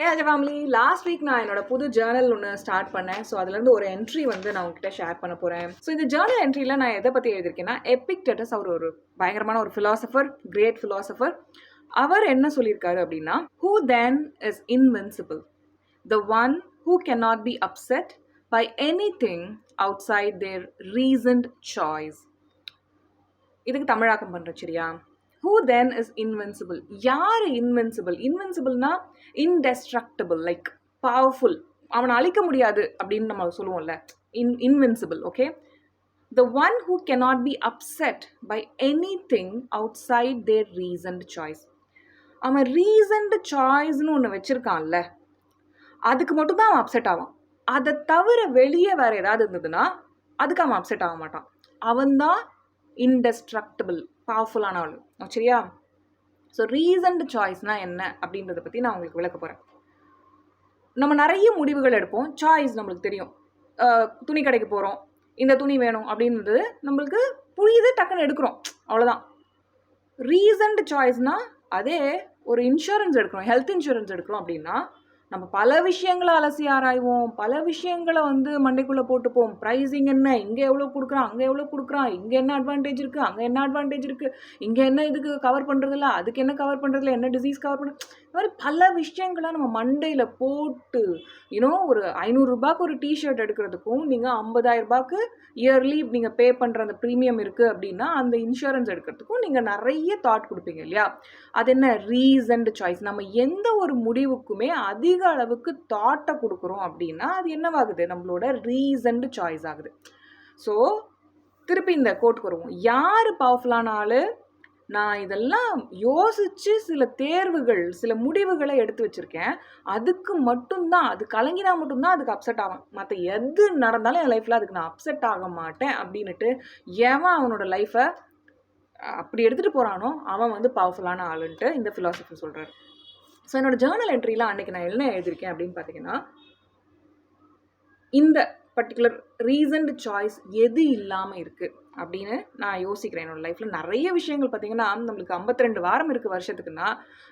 ஏன் family last week நான் என்னோட புது ஜேர்னல் ஒன்று ஸ்டார்ட் பண்ணேன். ஸோ அதுலேருந்து ஒரு என்ட்ரி வந்து நான் உங்ககிட்ட ஷேர் பண்ண போகிறேன் ஸோ இந்த ஜேர்னல் என்ட்ரியில் நான் எதை பற்றி எழுதியிருக்கேன்னா எப்பிக் டெட்டஸ் அவர் ஒரு பயங்கரமான ஒரு ஃபிலாசபர் கிரேட் ஃபிலாசபர் அவர் என்ன சொல்லியிருக்காரு அப்படின்னா who then is invincible the one who cannot be upset by anything outside their reasoned choice இதுக்கு தமிழாக்கம் பண்ணுறோம் சரியா? ஹூ தென் இஸ் இன்வென்சிபிள் யார் இன்வென்சிபிள் இன்வென்சிபிள்னா இன்டெஸ்ட்ரக்டபிள் லைக் பவர்ஃபுல் அவனை அழிக்க முடியாது அப்படின்னு நம்ம சொல்லுவோம்ல. In invincible okay the one who cannot be upset by anything outside their recent choice அவன் ரீசன்ட் சாய்ஸ்னு ஒன்று வச்சுருக்கான்ல. அதுக்கு மட்டும்தான் அவன் அப்செட் ஆவான். அதை தவிர வெளியே வேறு ஏதாவது இருந்ததுன்னா அதுக்கு அவன் அப்செட் ஆக மாட்டான். அவன்தான் இன்டெஸ்ட்ரக்டபிள் பவர்ஃபுல்லான ஆள். சரியா? ஸோ ரீசன்ட் சாய்ஸ்னால் என்ன அப்படின்றத பற்றி நான் உங்களுக்கு விளக்க போகிறேன் நம்ம நிறைய முடிவுகள் எடுப்போம். சாய்ஸ் நம்மளுக்கு தெரியும். துணி கடைக்கு போகிறோம் இந்த துணி வேணும் அப்படின்றது நம்மளுக்கு புரியுது டக்குன்னு எடுக்கிறோம். அவ்வளோதான் ரீசன்ட் சாய்ஸ்னால் அதே ஒரு இன்சூரன்ஸ் எடுக்கிறோம். ஹெல்த் இன்சூரன்ஸ் எடுக்கிறோம் அப்படின்னா நம்ம பல விஷயங்களை அலசி ஆராய்வோம். பல விஷயங்களை வந்து மண்டைக்குள்ளே போட்டுப்போம். ப்ரைஸிங் என்ன? இங்கே எவ்வளோ கொடுக்குறான்? அங்கே எவ்வளோ கொடுக்குறான்? இங்கே என்ன அட்வான்டேஜ் இருக்குது அங்கே என்ன அட்வான்டேஜ் இருக்குது இங்கே என்ன இதுக்கு கவர் பண்ணுறதில்ல அதுக்கு என்ன கவர் பண்ணுறதில்ல என்ன டிசீஸ் கவர் பண்ண இந்த மாதிரி பல விஷயங்களை நம்ம மண்டையில் போட்டு யூனோ ஒரு ஐநூறுரூபாய்க்கு ஒரு டிஷர்ட் எடுக்கிறதுக்கும் நீங்கள் ஐம்பதாயிரரூபாய்க்கு இயர்லி நீங்கள் பே பண்ணுற அந்த ப்ரீமியம் இருக்குது அப்படின்னா அந்த இன்சூரன்ஸ் எடுக்கிறதுக்கும் நீங்கள் நிறைய தாட் கொடுப்பீங்க இல்லையா? அது என்ன? ரீசன்ட் சாய்ஸ் நம்ம எந்த ஒரு முடிவுக்குமே அதிக அளவுக்கு தாட்டை கொடுக்குறோம் அப்படின்னா அது என்னவாகுது? நம்மளோட ரீசன்டு சாய்ஸ் ஆகுது. ஸோ திருப்பி இந்த கோட்டுக்கு வருவோம். யார் பவர்ஃபுல்லான ஆள்? நான் இதெல்லாம் யோசித்து சில தேர்வுகள் சில முடிவுகளை எடுத்து வச்சுருக்கேன். அதுக்கு மட்டும்தான் அது கலங்கினா மட்டும்தான் அதுக்கு அப்செட் ஆகும் மற்ற எது நடந்தாலும் என் லைஃப்பில் அதுக்கு நான் அப்செட் ஆக மாட்டேன் அப்படின்னுட்டு எவன் அவனோட லைஃப்பை அப்படி எடுத்துகிட்டு போகிறானோ அவன் வந்து பவர்ஃபுல்லான ஆளுன்ட்டு இந்த ஃபிலாசபி சொல்கிறாரு ஸோ என்னோட ஜேர்னல் என்ட்ரிலாம் அன்றைக்கி நான் என்ன எழுதியிருக்கேன் அப்படின்னு பார்த்தீங்கன்னா இந்த பர்டிகுலர் ரீசன்ட் சாய்ஸ் எது இல்லாமல் இருக்குது அப்படின்னு நான் யோசிக்கிறேன் என்னோட லைஃப்பில் நிறைய விஷயங்கள் பார்த்தீங்கன்னா நம்மளுக்கு 52 வாரம் இருக்குது வருஷத்துக்குன்னா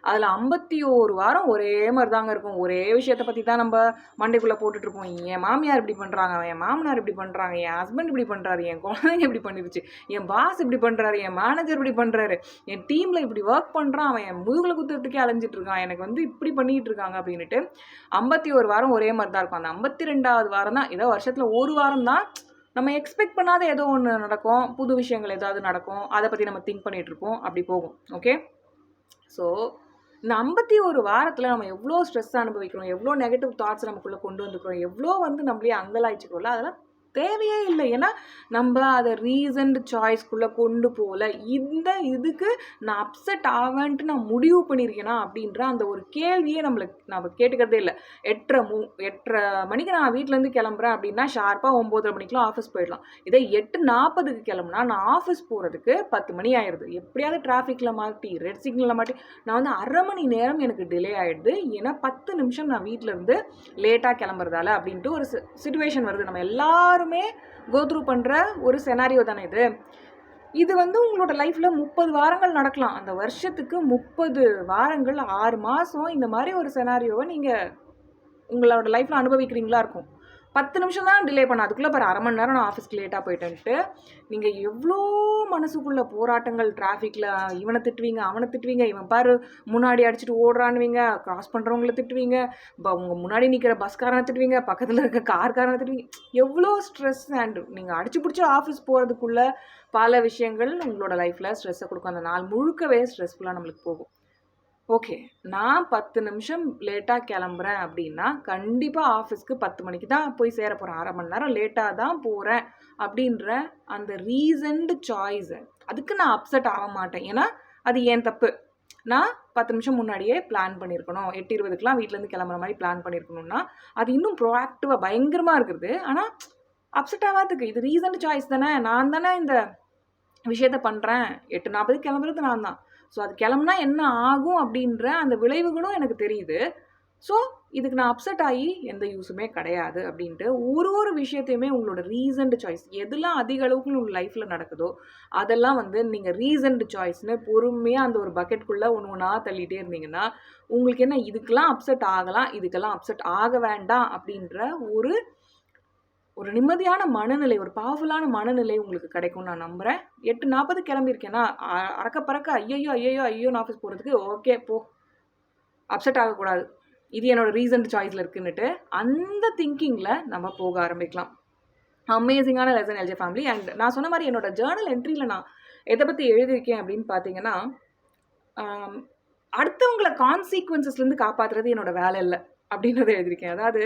அதில் ஐம்பத்தி ஒரு வாரம் ஒரே மாதிரி தாங்க இருக்கும். ஒரே விஷயத்தை பற்றி தான் நம்ம மண்டைக்குள்ளே போட்டுட்ருப்போம். என் மாமியார் இப்படி பண்ணுறாங்க என் மாமனார் இப்படி பண்ணுறாங்க என் ஹஸ்பண்ட் இப்படி பண்ணுறாரு என் குழந்தைங்க இப்படி பண்ணிருச்சு என் பாஸ் இப்படி பண்ணுறாரு என் மேனேஜர் இப்படி பண்ணுறாரு என் டீமில் இப்படி ஒர்க் பண்ணுறான் அவன் என் முதுகில் குத்துறதுக்கே அலைஞ்சிட்டு இருக்கான் எனக்கு வந்து இப்படி பண்ணிகிட்டு இருக்காங்க அப்படின்ட்டு ஐம்பத்தி ஒரு வாரம் ஒரே மாதிரி தான் இருக்கும். அந்த ஐம்பத்தி ரெண்டாவது வாரம் தான் ஏதோ வருஷத்தில் ஒரு வாரம் தான் நம்ம எக்ஸ்பெக்ட் பண்ணாத ஏதோ ஒன்று நடக்கும். புது விஷயங்கள் ஏதாவது நடக்கும். அதை பற்றி நம்ம திங்க் பண்ணிகிட்ருப்போம் அப்படி போகும். ஓகே ஸோ இந்த ஐம்பத்தி ஒரு வாரத்தில் நம்ம எவ்வளோ ஸ்ட்ரெஸ் அனுபவிக்கிறோம்? எவ்வளோ நெகட்டிவ் தாட்ஸ் நமக்குள்ளே கொண்டு வந்துக்கிறோம்? எவ்வளோ வந்து நம்மளே அங்கலாய்ச்சிக்கிறோம்ல? அதெல்லாம் தேவையே இல்லை. ஏன்னா நம்ம அதை ரீசன்ட் சாய்ஸ்க்குள்ளே கொண்டு போகல. இந்த இதுக்கு நான் அப்செட் ஆவேன்ட்டு நான் முடிவு பண்ணியிருக்கேனா அப்படின்ற அந்த ஒரு கேள்வியே நம்மளுக்கு நம்ம கேட்டுக்கிறதே இல்லை. எட்டரை மூ எட்டரை மணிக்கு நான் வீட்டிலேருந்து கிளம்புறேன் அப்படின்னா ஷார்ப்பாக ஒம்போதரை மணிக்கெலாம் ஆஃபீஸ் போயிடலாம். இதே எட்டு நாற்பதுக்கு கிளம்புனா நான் ஆஃபீஸ் போகிறதுக்கு பத்து மணி ஆயிடுது. எப்படியாவது டிராஃபிக்கில் மாட்டி ரெட் சிக்னலில் மாட்டி நான் வந்து அரை மணி நேரம் எனக்கு டிலே ஆகிடுது ஏன்னா பத்து நிமிஷம் நான் வீட்டில் இருந்து லேட்டாக கிளம்புறதால அப்படின்ட்டு ஒரு சுச்சுவேஷன் வருது. நம்ம எல்லா எல்லாருமே கோத்ரூ பண்ணுற ஒரு செனாரியோ தானே இது. இது வந்து உங்களோட லைஃப்பில் முப்பது வாரங்கள் நடக்கலாம். அந்த வருஷத்துக்கு முப்பது வாரங்கள் ஆறு மாதம் இந்த மாதிரி ஒரு செனாரியோவை நீங்கள் உங்களோட லைஃப்பில் அனுபவிக்கிறீங்களா இருக்கும். பத்து நிமிஷம் தான் டிலே பண்ண அதுக்குள்ளே பாரு அரை மணி நேரம் நான் ஆஃபீஸ்க்கு லேட்டாக போயிட்டேன்ட்டு நீங்கள் எவ்வளோ மனசுக்குள்ளே போராட்டங்கள் டிராஃபிக்கில் இவனை திட்டுவீங்க அவனை திட்டுவீங்க இவன் பாரு முன்னாடி அடிச்சுட்டு ஓடுறான்னுவீங்க கிராஸ் பண்ணுறவங்கள திட்டுவீங்க ப உங்கள் முன்னாடி நிற்கிற பஸ்காரனை திட்டுவீங்க பக்கத்தில் இருக்க கார்காரனை திட்டுவீங்க. எவ்வளோ ஸ்ட்ரெஸ் அண்ட் நீங்கள் அடிச்சு பிடிச்சி ஆஃபீஸ் போகிறதுக்குள்ளே பல விஷயங்கள் உங்களோட லைஃப்பில் ஸ்ட்ரெஸ்ஸை கொடுக்கும். அந்த நாள் முழுக்கவே ஸ்ட்ரெஸ்ஃபுல்லாக நம்மளுக்கு போகும். ஓகே நான் பத்து நிமிஷம் லேட்டாக கிளம்புறேன் அப்படின்னா கண்டிப்பாக ஆஃபீஸ்க்கு பத்து மணிக்கு தான் போய் சேர போகிறேன் அரை மணி நேரம் லேட்டாக தான் போகிறேன் அப்படின்ற அந்த ரீசன்டு சாய்ஸை. அதுக்கு நான் அப்செட் ஆக மாட்டேன். ஏன்னா அது ஏன் தப்பு? நான் பத்து நிமிஷம் முன்னாடியே பிளான் பண்ணியிருக்கணும் எட்டு இருபதுக்கெலாம் வீட்டிலேருந்து கிளம்புற மாதிரி பிளான் பண்ணியிருக்கணும்னா அது இன்னும் ப்ரோஆக்டிவாக பயங்கரமாக இருக்குது. ஆனால் அப்செட் ஆகாதுக்கு. இது ரீசன்ட் சாய்ஸ் தானே. நான் தானே இந்த விஷயத்த பண்ணுறேன் எட்டு நாற்பதுக்கு கிளம்புறது நான் தான். ஸோ அது கிளம்புனா என்ன ஆகும் அப்படின்ற அந்த விளைவுகளும் எனக்கு தெரியுது. ஸோ இதுக்கு நான் அப்செட் ஆகி எந்த யூஸுமே கிடையாது அப்படின்ட்டு ஒரு ஒரு விஷயத்தையுமே உங்களோட ரீசன்டு சாய்ஸ் எதெல்லாம் அதிக அளவுக்கு உங்கள் லைஃப்பில் நடக்குதோ அதெல்லாம் வந்து நீங்கள் ரீசன்டு சாய்ஸ்னு பொறுமையாக அந்த ஒரு பக்கெட்குள்ளே ஒன்று ஒன்றா தள்ளிகிட்டே இருந்தீங்கன்னா உங்களுக்கு என்ன இதுக்கெல்லாம் அப்செட் ஆகலாம் இதுக்கெல்லாம் அப்செட் ஆக வேண்டாம் அப்படின்ற ஒரு ஒரு நிம்மதியான மனநிலை ஒரு பவர்ஃபுல்லான மனநிலை உங்களுக்கு கிடைக்கும்னு நான் நம்புகிறேன் எட்டு நாற்பது கிளம்பியிருக்கேன்னா அறக்க பறக்க ஐயையோ ஐயையோ ஐயோ ஆஃபீஸ் போகிறதுக்கு ஓகே போ. அப்செட் ஆகக்கூடாது. இது என்னோடய ரீசன்ட் சாய்ஸில் இருக்குன்னுட்டு அந்த திங்கிங்கில் நம்ம போக ஆரம்பிக்கலாம். அமேசிங்கான லெசன் எல்ஜே ஃபேமிலி அண்ட் நான் சொன்ன மாதிரி என்னோட ஜேர்னல் என்ட்ரியில் நான் எதை பற்றி எழுதியிருக்கேன் அப்படின்னு பார்த்தீங்கன்னா அடுத்தவங்களை அடுத்தவங்கள கான்சீக்வன்சஸ்லேருந்து காப்பாற்றுறது என்னோட வேலை இல்லை அப்படின்றத எழுதியிருக்கேன். அதாவது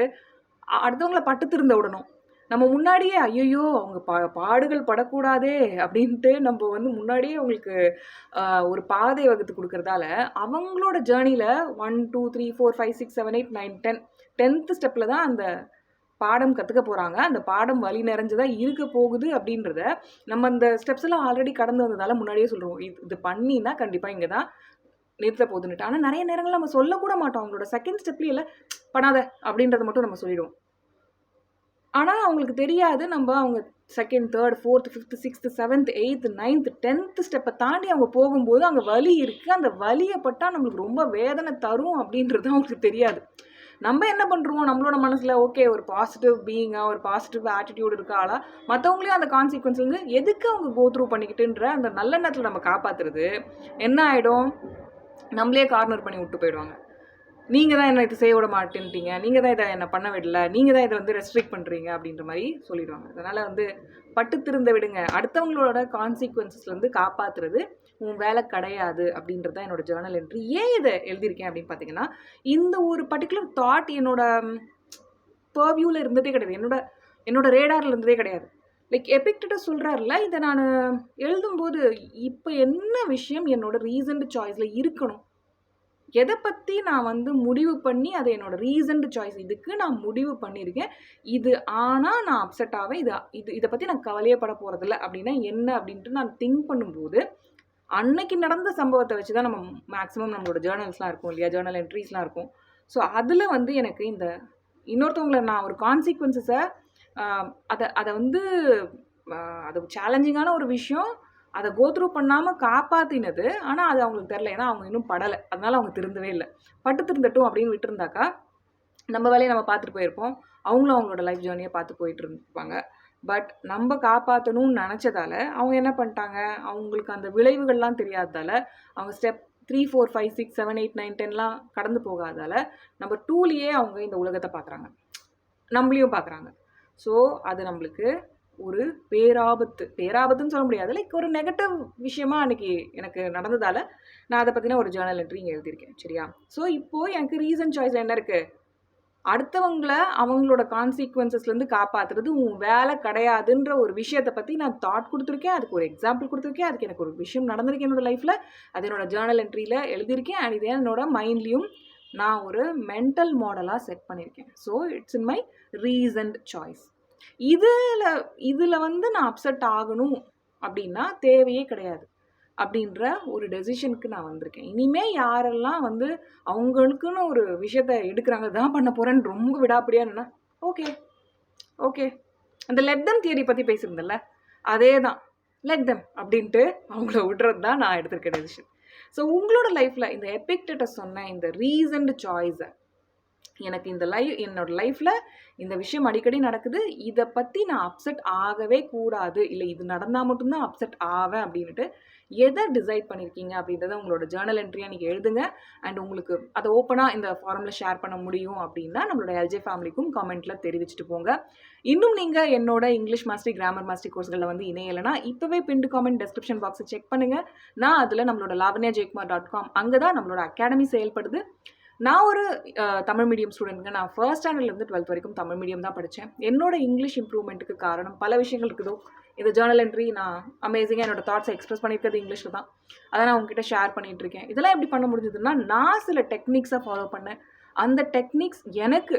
அடுத்தவங்களை அடுத்தவங்கள பட்டு திருந்த விடணும் நம்ம முன்னாடியே ஐயோ அவங்க பா பாடுகள் படக்கூடாதே அப்படின்ட்டு நம்ம வந்து முன்னாடியே அவங்களுக்கு ஒரு பாதை வகுத்து கொடுக்கறதால அவங்களோட ஜேர்னியில் one two three four five six seven eight nine ten tenth ஸ்டெப்பில் தான் அந்த பாடம் கற்றுக்க போகிறாங்க அந்த பாடம் வழி நிறைஞ்சதாக இருக்க போகுது அப்படின்றத நம்ம அந்த ஸ்டெப்ஸ் எல்லாம் ஆல்ரெடி கடந்து வந்ததால முன்னாடியே சொல்கிறோம் இது இது பண்ணினா கண்டிப்பாக இங்கே தான் நிறுத்த போகுதுன்னுட்டு. ஆனால் நிறைய நேரங்கள் நம்ம சொல்லக்கூட மாட்டோம். அவங்களோட செகண்ட் ஸ்டெப்லேயே இல்லை பண்ணாத அப்படின்றத மட்டும் நம்ம சொல்லிடுவோம். ஆனால் அவங்களுக்கு தெரியாது. நம்ம அவங்க second third fourth fifth sixth seventh eighth ninth tenth ஸ்டெப்பை தாண்டி அவங்க போகும்போது அங்கே வலி இருக்குது அந்த வலியை பட்டால் நம்மளுக்கு ரொம்ப வேதனை தரும் அப்படின்றது அவங்களுக்கு தெரியாது. நம்ம என்ன பண்ணுறோம் நம்மளோட மனசில் ஓகே ஒரு பாசிட்டிவ் பீயிங்காக ஒரு பாசிட்டிவ் ஆட்டிடியூட் இருக்காளா மற்றவங்களையும் அந்த கான்சிக்வன்ஸ் வந்து எதுக்கு அவங்க கோ த்ரூ பண்ணிக்கிட்டுன்ற அந்த நல்லெண்ணத்தில் நம்ம காப்பாற்றுறது என்ன ஆகிடும் நம்மளே கார்னர் பண்ணி விட்டு போயிடுவாங்க. நீங்கள் தான் என்ன இது செய்ய விட மாட்டேன்ட்டீங்க. நீங்கள் தான் இதை என்ன பண்ண விடல. நீங்கள் தான் இதை வந்து ரெஸ்ட்ரிக்ட் பண்ணுறீங்க அப்படின்ற மாதிரி சொல்லிடுவாங்க. அதனால் வந்து பட்டு திருந்த விடுங்க. அடுத்தவங்களோட கான்சிக்வன்சஸ்லேருந்து காப்பாற்றுறது உன் வேலை கிடையாது அப்படின்றது தான் என்னோடய ஜேர்னல் என்ட்ரி ஏன் இதை எழுதியிருக்கேன் அப்படின்னு பார்த்தீங்கன்னா இந்த ஒரு பர்டிகுலர் தாட் என்னோட பர்வியூவில் இருந்ததே கிடையாது. என்னோட என்னோட ரேடாரில் இருந்ததே கிடையாது. லைக் எபிக்டட சொல்கிறாருல இதை நான் எழுதும்போது இப்போ என்ன விஷயம் என்னோட ரீசன்ட் சாய்ஸில் இருக்கணும்? எதை பற்றி நான் வந்து முடிவு பண்ணி அதை என்னோட ரீசன்ட் சாய்ஸ் இதுக்கு நான் முடிவு பண்ணியிருக்கேன் இது ஆனால் நான் அப்செட் ஆவேன். இது இது இதை பற்றி நான் கவலையப்பட போகிறதில்ல அப்படின்னா என்ன அப்படின்ட்டு நான் திங்க் பண்ணும்போது அன்னைக்கு நடந்த சம்பவத்தை வச்சு தான் நம்ம மேக்ஸிமம் நம்மளோட ஜேர்னல்ஸ்லாம் இருக்கும் இல்லையா? ஜேர்னல் என்ட்ரிஸ்லாம் இருக்கும். ஸோ அதில் வந்து எனக்கு இந்த இன்னொருத்தவங்களை நான் ஒரு கான்சிக்வன்சஸை அதை அதை வந்து அது சேலஞ்சிங்கான ஒரு விஷயம். அதை கோத்ரூ பண்ணாமல் காப்பாற்றினது ஆனால் அது அவங்களுக்கு தெரில ஏன்னா அவங்க இன்னும் படலை. அதனால அவங்க திருந்தவே இல்லை. பட்டு திருந்தட்டும் அப்படின்னு விட்டுருந்தாக்கா நம்ம வேலையை நம்ம பார்த்துட்டு போயிருப்போம். அவங்களும் அவங்களோட லைஃப் ஜேர்னியை பார்த்து போயிட்டு இருப்பாங்க. பட் நம்ம காப்பாற்றணும்னு நினச்சதால அவங்க என்ன பண்ணிட்டாங்க? அவங்களுக்கு அந்த விளைவுகள்லாம் தெரியாததால அவங்க step three four five six seven eight nine டென்லாம் கடந்து போகாதால நம்ம டூலேயே அவங்க இந்த உலகத்தை பார்க்குறாங்க. நம்மளையும் பார்க்குறாங்க. ஸோ அது நம்மளுக்கு ஒரு பேராபத்து பேராபத்துன்னு சொல்ல முடியாது. லைக் ஒரு நெகட்டிவ் விஷயமா அன்னைக்கு எனக்கு நடந்ததால் நான் அதை பற்றின ஒரு ஜேர்னல் என்ட்ரி இங்கே எழுதியிருக்கேன். சரியா? ஸோ இப்போது எனக்கு ரீசன் சாய்ஸ் என்ன இருக்குது அடுத்தவங்கள அவங்களோட கான்சிக்வன்சஸ்லேருந்து காப்பாற்றுறது உன் வேலை கிடையாதுன்ற ஒரு விஷயத்தை பற்றி நான் தாட் கொடுத்துருக்கேன். அதுக்கு ஒரு எக்ஸாம்பிள் கொடுத்துருக்கேன். அதுக்கு எனக்கு ஒரு விஷயம் நடந்திருக்கு என்னோடய லைஃப்பில் அது என்னோட ஜேர்னல் என்ட்ரியில் எழுதியிருக்கேன். அண்ட் இது என்னோட மைண்ட்லேயும் நான் ஒரு மென்டல் மாடலாக செட் பண்ணியிருக்கேன். So it's in my recent choice இதில் இதில் வந்து நான் அப்செட் ஆகணும் அப்படின்னா தேவையே கிடையாது அப்படின்ற ஒரு டெசிஷனுக்கு நான் வந்திருக்கேன். இனிமே யாரெல்லாம் வந்து அவங்களுக்குன்னு ஒரு விஷயத்த எடுக்கிறாங்க தான் பண்ண போகிறேன்னு ரொம்ப விடாப்படியானா ஓகே ஓகே அந்த லெட் தம் தியரி பற்றி பேசியிருந்தேன்ல அதே தான் லெட் தம் அப்படின்ட்டு அவங்கள விடுறது தான் நான் எடுத்திருக்கேன் டெசிஷன் ஸோ உங்களோட லைஃப்பில் இந்த எபிக்டட்ட சொன்ன இந்த ரீசன்ட் சாய்ஸை எனக்கு இந்த லைஃப் என்னோட லைஃப்பில் இந்த விஷயம் அடிக்கடி நடக்குது. இதை பற்றி நான் அப்செட் ஆகவே கூடாது. இல்லை இது நடந்தால் மட்டும்தான் அப்செட் ஆவேன் அப்படின்ட்டு எதை டிசைட் பண்ணியிருக்கீங்க அப்படின்றத உங்களோட ஜேர்னல் என்ட்ரியாக நீங்கள் எழுதுங்க. அண்ட் உங்களுக்கு அதை ஓப்பனாக இந்த ஃபாரமில் ஷேர் பண்ண முடியும் அப்படின்னா நம்மளோட எல்ஜே ஃபேமிலிக்கும் கமெண்ட்டில் தெரிவிச்சுட்டு போங்க. இன்னும் நீங்கள் என்னோட இங்கிலீஷ் மாஸ்டரி கிராமர் மாஸ்டரி கோர்ஸ்களில் வந்து இணையலைன்னா இப்போவே பின்டு காமெண்ட் டெஸ்கிரிப்ஷன் பாக்ஸை செக் பண்ணுங்கள் நான் அதில் நம்மளோட லாவண்யா ஜெயக்குமார் டாட் காம் அங்கே தான் நம்மளோட அகாடமி செயல்படுது. நான் ஒரு தமிழ் மீடியம் ஸ்டூடெண்ட்ங்க நான் ஃபர்ஸ்ட் ஸ்டாண்டர்ட்லேருந்து டுவெல்த் வரைக்கும் தமிழ் மீடியம் தான் படித்தேன் என்னோட இங்கிலீஷ் இம்ப்ரூவ்மெண்ட்டுக்கு காரணம் பல விஷயங்கள் இருக்குதோ. இந்த ஜேர்னல் என்ட்ரி நான் அமேசிங்காக என்னோட தாட்ஸை எக்ஸ்பிரஸ் பண்ணியிருக்கிறது இங்கிலீஷில் தான். அதை நான் உங்ககிட்ட ஷேர் பண்ணிகிட்டு இருக்கேன். இதெல்லாம் எப்படி பண்ண முடிஞ்சதுன்னா நான் சில டெக்னிக்ஸை ஃபாலோ பண்ணேன். அந்த டெக்னிக்ஸ் எனக்கு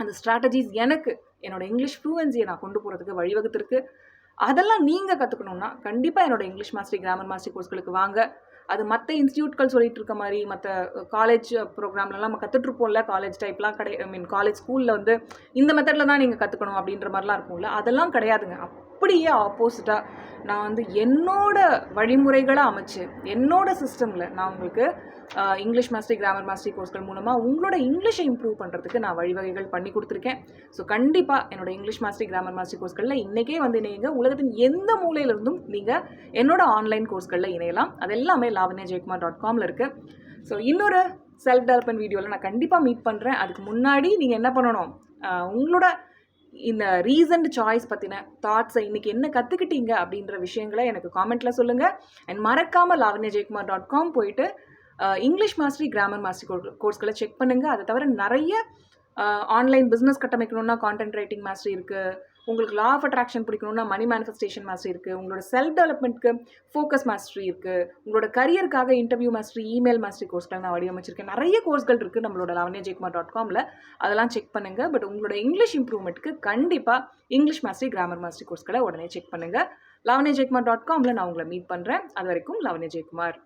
அந்த ஸ்ட்ராட்டஜிஸ் எனக்கு என்னோட இங்கிலீஷ் ஃப்ளூவன்சியை நான் கொண்டு போகிறதுக்கு வழிவகுத்திருக்கு. அதெல்லாம் நீங்கள் கற்றுக்கணுன்னா கண்டிப்பாக என்னோட இங்கிலீஷ் மாஸ்டரி கிராமர் மாஸ்டரி கோர்ஸ்களுக்கு வாங்க. அது மற்ற இன்ஸ்டியூட்கள் சொல்லிட்டு இருக்க மாதிரி மற்ற காலேஜ் ப்ரோக்ராம்லலாம் நம்ம கற்றுட்ருப்போம்ல காலேஜ் டைப்லாம் கிடை ஐ மீன் காலேஜ் ஸ்கூலில் வந்து இந்த மெத்தடில் தான் நீங்கள் கற்றுக்கணும் அப்படின்ற மாதிரிலாம் இருக்கும்ல அதெல்லாம் கிடையாதுங்க. அப்படியே ஆப்போசிட்டாக நான் வந்து என்னோட வழிமுறைகளை அமைச்சு என்னோட சிஸ்டமில் நான் உங்களுக்கு இங்கிலீஷ் மாஸ்டரி கிராமர் மாஸ்டரி கோர்ஸ்கள் மூலமாக உங்களோட இங்கிலீஷை இம்ப்ரூவ் பண்ணுறதுக்கு நான் வழிவகைகள் பண்ணி கொடுத்துருக்கேன். ஸோ கண்டிப்பாக என்னோட இங்கிலீஷ் மாஸ்டரி கிராமர் மாஸ்டரி கோர்ஸ்களில் இன்றைக்கே வந்து நீங்கள் உலகத்தின் எந்த மூலையிலிருந்தும் நீங்கள் என்னோட ஆன்லைன் கோர்ஸ்களில் இணையலாம். அது எல்லாமே லாவண்யா ஜெயக்குமார் டாட் காமில் இருக்குது ஸோ இன்னொரு செல்ஃப் டெவலப்மெண்ட் வீடியோவில் நான் கண்டிப்பாக மீட் பண்ணுறேன் அதுக்கு முன்னாடி நீங்கள் என்ன பண்ணணும்? உங்களோட இந்த ரீசன்ட் சாய்ஸ் பற்றின தாட்ஸை இன்றைக்கி என்ன கற்றுக்கிட்டீங்க அப்படின்ற விஷயங்களை எனக்கு காமெண்ட்டில் சொல்லுங்கள் அண்ட் மறக்காமல் லாவண்யா ஜெயக்குமார் டாட் காம் போயிட்டு இங்கிலீஷ் மாஸ்டரி கிராமர் மாஸ்டரி கோர்ஸ்களை செக் பண்ணுங்கள் அதை தவிர நிறைய ஆன்லைன் பிஸ்னஸ் கட்டமைக்கணும்னா கான்டென்ட் ரைட்டிங் மாஸ்டரி இருக்குது உங்களுக்கு லா ஆஃப் அட்ராக்ஷன் பிடிக்கணும்னா மணி மேனிஃபெஸ்டேஷன் மாஸ்டரி இருக்குது உங்களோட செல்ஃப் டெவலப்மெண்ட்க்கு ஃபோக்கஸ் மாஸ்டரி இருக்குது உங்களோட கரியருக்காக இன்டர்வியூ மாஸ்டரி இமெயில் மாஸ்டரி கோர்ஸ்கள் நான் வடிவமைச்சிருக்கேன். நிறைய கோர்ஸ்கள் இருக்குது நம்மளோட லவன்யா ஜெயக்குமார் டாட் காமில் அதெல்லாம் செக் பண்ணுங்கள் பட் உங்களோட இங்கிலீஷ் இம்ப்ரூவ்மெண்ட்டுக்கு கண்டிப்பாக இங்கிலீஷ் மாஸ்டரி கிராமர் மாஸ்டரி கோர்ஸ்களை உடனே செக் பண்ணுங்கள் லாவண்யா ஜெயக்குமார் டாட் காமில் நான் உங்களை மீட் பண்ணுறேன் அது வரைக்கும் லாவண்யா ஜெயக்குமார்